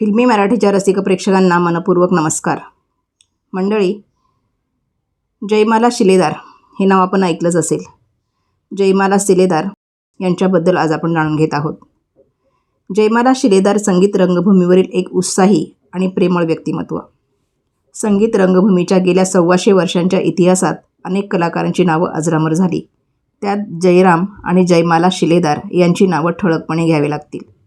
फिल्मी मराठीच्या रसिक प्रेक्षकांना मनपूर्वक नमस्कार. मंडळी जयमाला शिलेदार हे नाव आपण ऐकलंच असेल. जयमाला शिलेदार यांच्याबद्दल आज आपण जाणून घेत आहोत. जयमाला शिलेदार संगीत रंगभूमीवरील एक उत्साही आणि प्रेमळ व्यक्तिमत्व. संगीत रंगभूमीच्या गेल्या सव्वाशे वर्षांच्या इतिहासात अनेक कलाकारांची नावं अजरामर झाली. त्यात जयराम आणि जयमाला शिलेदार यांची नावं ठळकपणे घ्यावी लागतील.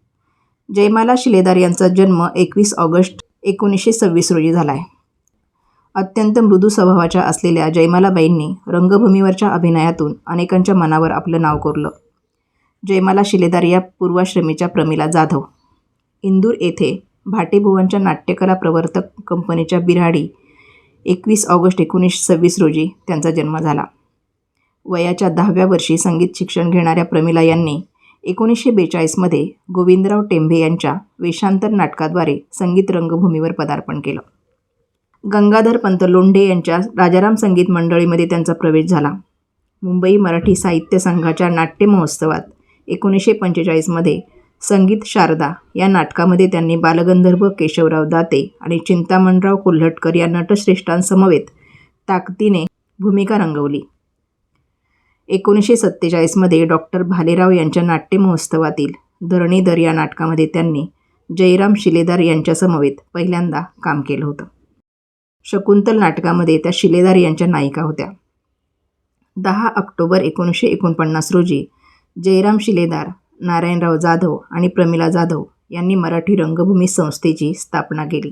जयमाला शिलेदार यांचा जन्म एकवीस ऑगस्ट एकोणीसशे सव्वीस रोजी झाला आहे अत्यंत मृदू स्वभावाच्या असलेल्या जयमालाबाईंनी रंगभूमीवरच्या अभिनयातून अनेकांच्या मनावर आपलं नाव कोरलं. जयमाला शिलेदार या पूर्वाश्रमीच्या प्रमिला जाधव. इंदूर येथे भाटेभुवांच्या नाट्यकला प्रवर्तक कंपनीच्या बिराडी एकवीस ऑगस्ट एकोणीसशे सव्वीस रोजी त्यांचा जन्म झाला. वयाच्या दहाव्या वर्षी संगीत शिक्षण घेणाऱ्या प्रमिला यांनी एकोणीसशे बेचाळीसमध्ये गोविंदराव टेंभे यांच्या वेषांतर नाटकाद्वारे संगीत रंगभूमीवर पदार्पण केलं. गंगाधर पंत लोंढे यांच्या राजाराम संगीत मंडळीमध्ये त्यांचा प्रवेश झाला. मुंबई मराठी साहित्य संघाच्या नाट्य महोत्सवात एकोणीसशे पंचेचाळीसमध्ये संगीत शारदा या नाटकामध्ये त्यांनी बालगंधर्व केशवराव दाते आणि चिंतामणराव कोल्हटकर या नटश्रेष्ठांसमवेत ताकदीने भूमिका रंगवली. एकोणीसशे सत्तेचाळीसमध्ये डॉक्टर भालेराव यांच्या नाट्य महोत्सवातील धरणीधर या नाटकामध्ये त्यांनी जयराम शिलेदार यांच्यासमवेत पहिल्यांदा काम केलं होतं. शकुंतल नाटकामध्ये त्या शिलेदार यांच्या नायिका होत्या. दहा ऑक्टोबर एकोणीसशे एकोणपन्नास रोजी जयराम शिलेदार नारायणराव जाधव आणि प्रमिला जाधव यांनी मराठी रंगभूमी संस्थेची स्थापना केली.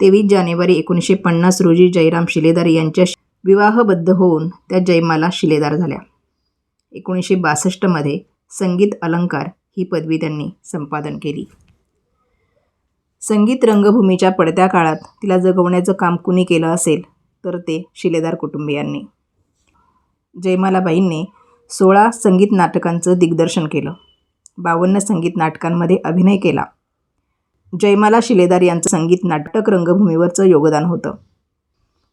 तेवीस जानेवारी एकोणीसशे पन्नास रोजी जयराम शिलेदार यांच्या विवाहबद्ध होऊन त्या जयमाला शिलेदार झाल्या. एकोणीसशे बासष्टमध्ये संगीत अलंकार ही पदवी त्यांनी संपादन केली. संगीत रंगभूमीच्या पडत्या काळात तिला जगवण्याचं काम कुणी केलं असेल तर ते शिलेदार कुटुंबियांनी. जयमालाबाईंनी सोळा संगीत नाटकांचं दिग्दर्शन केलं. बावन्न संगीत नाटकांमध्ये अभिनय केला. जयमाला शिलेदार यांचं संगीत नाटक रंगभूमीवरचं योगदान होतं.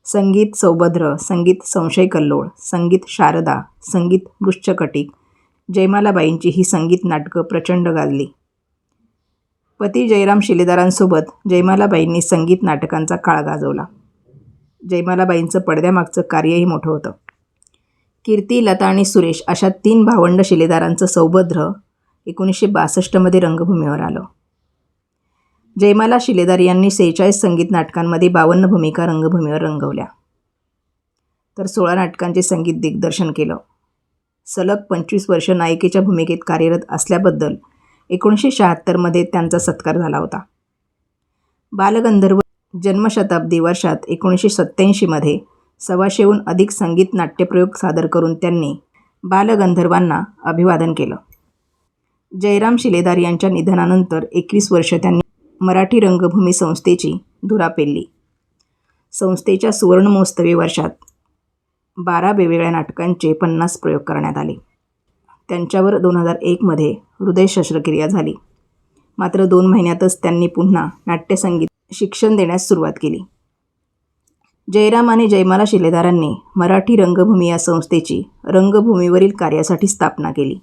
संगीत सौभद्र संगीत संशय कल्लोळ संगीत शारदा संगीत वृश्चकटिक जयमालाबाईंची ही संगीत नाटकं प्रचंड गाजली. पती जयराम शिलेदारांसोबत जयमालाबाईंनी संगीत नाटकांचा काळ गाजवला. जयमालाबाईंचं पडद्यामागचं कार्यही मोठं होतं. कीर्ती लता आणि सुरेश अशा तीन भावंड शिलेदारांचं सौभद्र एकोणीसशे बासष्टमध्ये रंगभूमीवर आलं. जयमाला शिलेदार यांनी सेहेचाळीस संगीत नाटकांमध्ये बावन्न भूमिका रंगभूमीवर रंगवल्या. तर सोळा नाटकांचे संगीत दिग्दर्शन केलं. सलग पंचवीस वर्ष नायिकेच्या भूमिकेत कार्यरत असल्याबद्दल एकोणीसशे शहात्तरमध्ये त्यांचा सत्कार झाला होता. बालगंधर्व जन्मशताब्दी वर्षात एकोणीसशे सत्त्याऐंशीमध्ये सव्वाशेहून अधिक संगीत नाट्यप्रयोग सादर करून त्यांनी बालगंधर्वांना अभिवादन केलं. जयराम शिलेदार यांच्या निधनानंतर एकवीस वर्ष त्यांनी मराठी रंगभूमी संस्थेची धुरा पेलली संस्थेच्या सुवर्णमहोत्सवी वर्षात बारा वेगवेगळ्या नाटकांचे पन्नास प्रयोग करण्यात आले. त्यांच्यावर दोन हजार एकमध्ये हृदय शस्त्रक्रिया झाली. मात्र दोन महिन्यातच त्यांनी पुन्हा नाट्यसंगीत शिक्षण देण्यास सुरुवात केली. जयराम आणि जयमाला शिलेदारांनी मराठी रंगभूमी या संस्थेची रंगभूमीवरील कार्यासाठी स्थापना केली.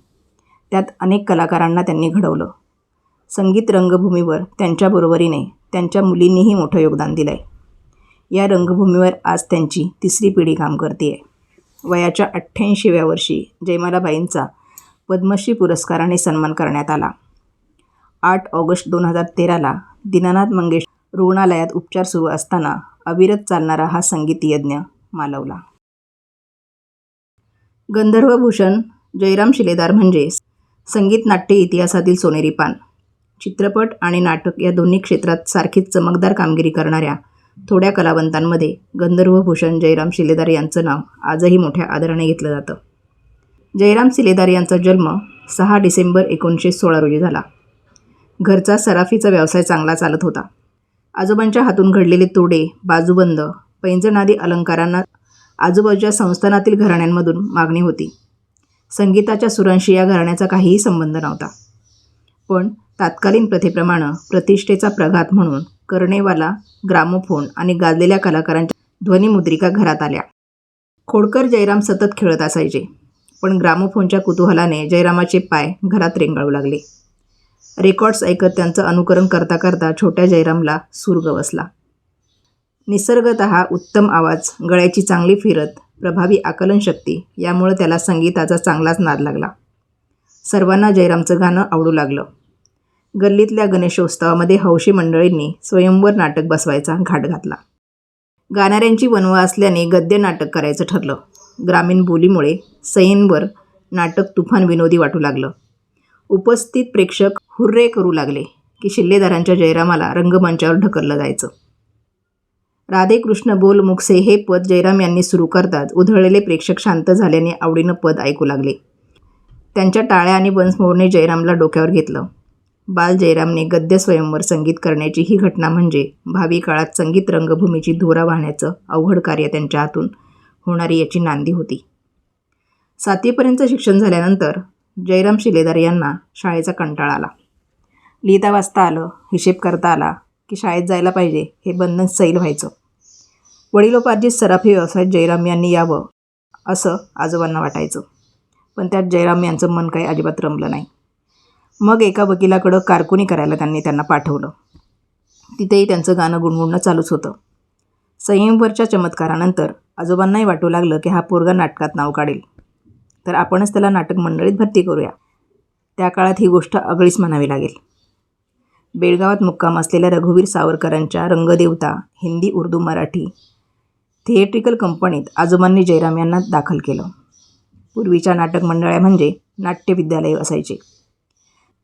त्यात अनेक कलाकारांना त्यांनी घडवलं. संगीत रंगभूमीवर त्यांच्याबरोबरीने त्यांच्या मुलींनीही मोठं योगदान दिलं आहे या रंगभूमीवर आज त्यांची तिसरी पिढी काम करते आहे वयाच्या अठ्ठ्याऐंशीव्या वर्षी जयमालाबाईंचा पद्मश्री पुरस्काराने सन्मान करण्यात आला. आठ ऑगस्ट दोन हजार तेराला दीनानाथ मंगेश रुग्णालयात उपचार सुरू असताना अविरत चालणारा हा संगीत यज्ञ मालवला. गंधर्वभूषण जयराम शिलेदार म्हणजे संगीत नाट्य इतिहासातील सोनेरी पान. चित्रपट आणि नाटक या दोन्ही क्षेत्रात सारखीच चमकदार कामगिरी करणाऱ्या थोड्या कलावंतांमध्ये गंधर्वभूषण जयराम शिलेदार यांचं नाव आजही मोठ्या आदराने घेतलं जातं. जयराम शिलेदार यांचा जन्म सहा डिसेंबर एकोणीसशे सोळा रोजी झाला. घरचा सराफीचा व्यवसाय चांगला चालत होता. आजोबांच्या हातून घडलेले तोडे बाजूबंद पैंजणादी अलंकारांना आजूबाजूच्या संस्थानातील घराण्यांमधून मागणी होती. संगीताच्या सुरांशी या घराण्याचा काहीही संबंध नव्हता. पण तत्कालीन प्रथेप्रमाणे प्रतिष्ठेचा प्रघात म्हणून करणेवाला ग्रामोफोन आणि गाजलेल्या कलाकारांच्या ध्वनिमुद्रिका घरात आल्या. खोडकर जयराम सतत खेळत असायचे पण ग्रामोफोनच्या कुतूहलाने जयरामाचे पाय घरात रेंगाळू लागले. रेकॉर्ड्स ऐकत त्यांचं अनुकरण करता करता छोट्या जयरामला सूर गवसला निसर्गत उत्तम आवाज गळ्याची चांगली फिरत प्रभावी आकलनशक्ती यामुळे त्याला संगीताचा चांगलाच नाद लागला. सर्वांना जयरामचं गाणं आवडू लागलं. गल्लीतल्या गणेशोत्सवामध्ये हौशी मंडळींनी स्वयंवर नाटक बसवायचा घाट घातला. गाणाऱ्यांची वनवा असल्याने गद्य नाटक करायचं ठरलं. ग्रामीण बोलीमुळे सैनवर नाटक तुफान विनोदी वाटू लागलं. उपस्थित प्रेक्षक हुर्रे करू लागले की शिल्लेदारांच्या जयरामाला रंगमंचावर ढकललं जायचं. राधे कृष्ण बोल मुखसे हे पद जयराम यांनी सुरू करताच उधळलेले प्रेक्षक शांत झाल्याने आवडीनं पद ऐकू लागले. त्यांच्या टाळ्या आणि बंसमोरने जयरामला डोक्यावर घेतलं. बाल जयरामने गद्य स्वयंवर संगीत करण्याची ही घटना म्हणजे भावी काळात संगीत रंगभूमीची धुरा वाहण्याचं अवघड कार्य त्यांच्या हातून होणारी याची नांदी होती. सातवीपर्यंत शिक्षण झाल्यानंतर जयराम शिलेदार यांना शाळेचा कंटाळा आला. लिहिता वाचता आलं हिशेब करता आला की शाळेत जायला पाहिजे हे बंधन सैल व्हायचं. वडिलोपार्जित सराफी व्यवसायात जयराम यांनी यावं असं आजोबांना वाटायचं. पण त्यात जयराम यांचं मन काही अजिबात रमलं नाही. मग एका वकिलाकडं कारकुनी करायला त्यांनी त्यांना पाठवलं. तिथेही त्यांचं गाणं गुणगुणणं चालूच होतं. संयमवरच्या चमत्कारानंतर आजोबांनाही वाटू लागलं की हा पोरगा नाटकात नाव काढेल. तर आपणच त्याला नाटक मंडळीत भरती करूया. त्या काळात ही गोष्ट अगळीच म्हणावी लागेल. बेळगावात मुक्काम असलेल्या रघुवीर सावरकरांच्या रंगदेवता हिंदी उर्दू मराठी थिएट्रिकल कंपनीत आजोबांनी जयराम यांना दाखल केलं. पूर्वीच्या नाटक मंडळ्या म्हणजे नाट्य विद्यालय असायचे.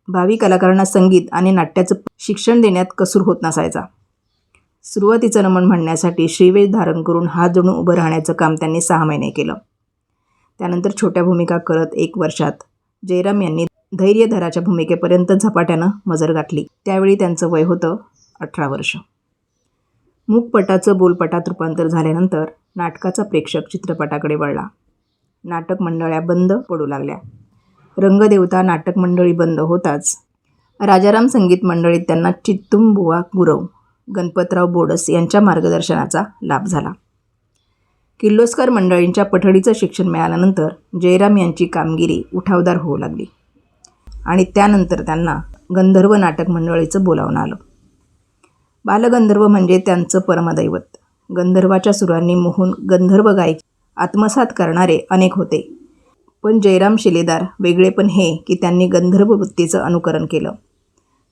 भावी कलाकारांना संगीत आणि नाट्याचं शिक्षण देण्यात कसूर होत नसायचा. सुरुवातीचं नमन म्हणण्यासाठी श्रीवेश धारण करून हात जोडून उभं राहण्याचं काम त्यांनी सहा महिने केलं. त्यानंतर छोट्या भूमिका करत एक वर्षात जयराम यांनी धैर्यधराच्या भूमिकेपर्यंत झपाट्यानं मजर गाठली. त्यावेळी त्यांचं वय होतं अठरा वर्ष. मूकपटाचं बोलपटात रूपांतर झाल्यानंतर नाटकाचा प्रेक्षक चित्रपटाकडे वळला. नाटक मंडळ्या बंद पडू लागल्या. रंगदेवता नाटक मंडळी बंद होताच. राजाराम संगीत मंडळीत त्यांना चित्तुंबुवा गुरव गणपतराव बोडस यांच्या मार्गदर्शनाचा लाभ झाला. किर्लोस्कर मंडळींच्या पठडीचं शिक्षण मिळाल्यानंतर जयराम यांची कामगिरी उठावदार होऊ लागली आणि त्यानंतर त्यांना गंधर्व नाटक मंडळीचं बोलावणं आलं. बालगंधर्व म्हणजे त्यांचं परमदैवत. गंधर्वाच्या सुरांनी मोहून गंधर्व गायक आत्मसात करणारे अनेक होते. पण जयराम शिलेदार वेगळे पण हे की त्यांनी गंधर्व वृत्तीचं अनुकरण केलं.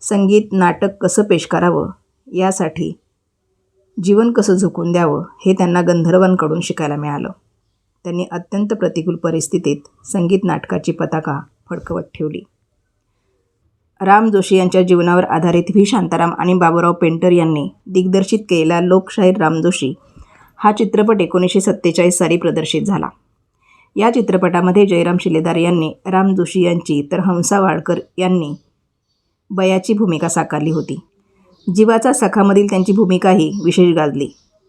संगीत नाटक कसं पेश करावं? यासाठी जीवन कसं झुकून द्यावं? हे त्यांना गंधर्वांकडून शिकायला मिळालं. त्यांनी अत्यंत प्रतिकूल परिस्थितीत संगीत नाटकाची पताका फडकवत ठेवली. राम जोशी यांच्या जीवनावर आधारित व्ही. शांताराम आणि बाबूराव पेंटर यांनी दिग्दर्शित केलेला लोकशाहीर राम जोशी हा चित्रपट एकोणीसशे सत्तेचाळीस साली प्रदर्शित झाला. या चित्रपटामध्ये जयराम शिलेदार यांनी राम जोशी यांची तर हंसा वाडकर यांनी बयाची भूमिका साकारली होती. जीवाचा सखामधील त्यांची भूमिकाही विशेष गाजली.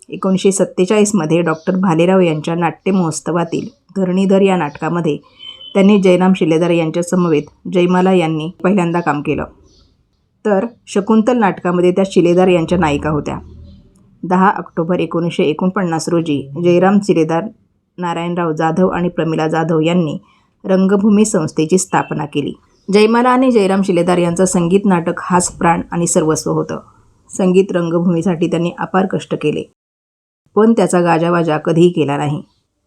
एकोणीसशे सत्तेचाळीसमध्ये डॉक्टर भालेराव यांच्या नाट्य महोत्सवातील धरणीधर या नाटकामध्ये त्यांनी जयराम शिलेदार यांच्या समवेत जयमाला यांनी पहिल्यांदा काम केलं. तर शकुंतल नाटकामध्ये त्या शिलेदार यांच्या नायिका होत्या. दहा ऑक्टोबर एकोणीसशे एकोणपन्नास रोजी जयराम चिरेदार नारायणराव जाधव आणि प्रमिला जाधव यांनी रंगभूमी संस्थेची स्थापना केली. जयमाला आणि जयराम शिलेदार यांचं संगीत नाटक हाच प्राण आणि सर्वस्व होतं. संगीत रंगभूमीसाठी त्यांनी अपार कष्ट केले. पण त्याचा गाजावाजा कधीही केला नाही.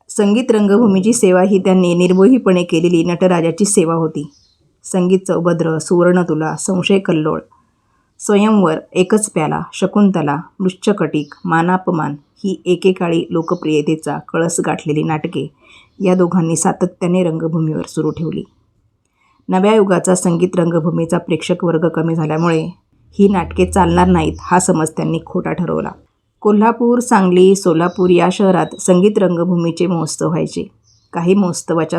संगीत रंगभूमीची सेवा ही त्यांनी निर्मोहीपणे केलेली नटराजाची सेवा होती. संगीत चौभद्र सुवर्णतुला संशय कल्लोळ स्वयंवर एकच प्याला शकुंतला मृच्छकटिक मानापमान ही एकेकाळी लोकप्रियतेचा कळस गाठलेली नाटके या दोघांनी सातत्याने रंगभूमीवर सुरू ठेवली. नव्या युगाचा संगीत रंगभूमीचा प्रेक्षक वर्ग कमी झाल्यामुळे ही नाटके चालणार नाहीत हा समज त्यांनी खोटा ठरवला. कोल्हापूर सांगली सोलापूर या शहरात संगीत रंगभूमीचे महोत्सव व्हायचे. काही महोत्सवाच्या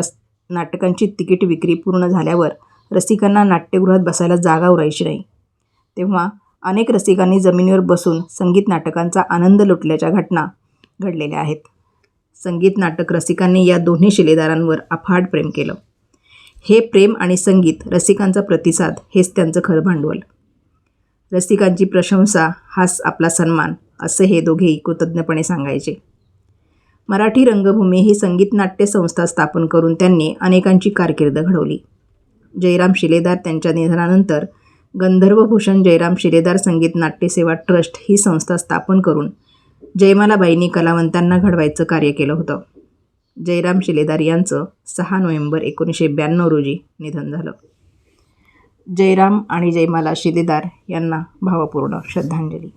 नाटकांची तिकीट विक्री पूर्ण झाल्यावर रसिकांना नाट्यगृहात बसायला जागा उरायची नाही. तेव्हा अनेक रसिकांनी जमिनीवर बसून संगीत नाटकांचा आनंद लुटल्याच्या घटना घडलेल्या आहेत. संगीत नाटक रसिकांनी या दोन्ही शिलेदारांवर अफाट प्रेम केलं. हे प्रेम आणि संगीत रसिकांचा प्रतिसाद हेच त्यांचं खरं भांडवल. रसिकांची प्रशंसा हाच आपला सन्मान असे हे दोघेही कृतज्ञपणे सांगायचे. मराठी रंगभूमी ही संगीत नाट्य संस्था स्थापन करून त्यांनी अनेकांची कारकीर्द घडवली. जयराम शिलेदार त्यांच्या निधनानंतर गंधर्वभूषण जयराम शिलेदार संगीत नाट्यसेवा ट्रस्ट ही संस्था स्थापन करून जयमालाबाईंनी कलावंतांना घडवायचं कार्य केलं होतं. जयराम शिलेदार यांचं सहा नोव्हेंबर एकोणीसशे ब्याण्णव रोजी निधन झालं. जयराम आणि जयमाला शिलेदार यांना भावपूर्ण श्रद्धांजली.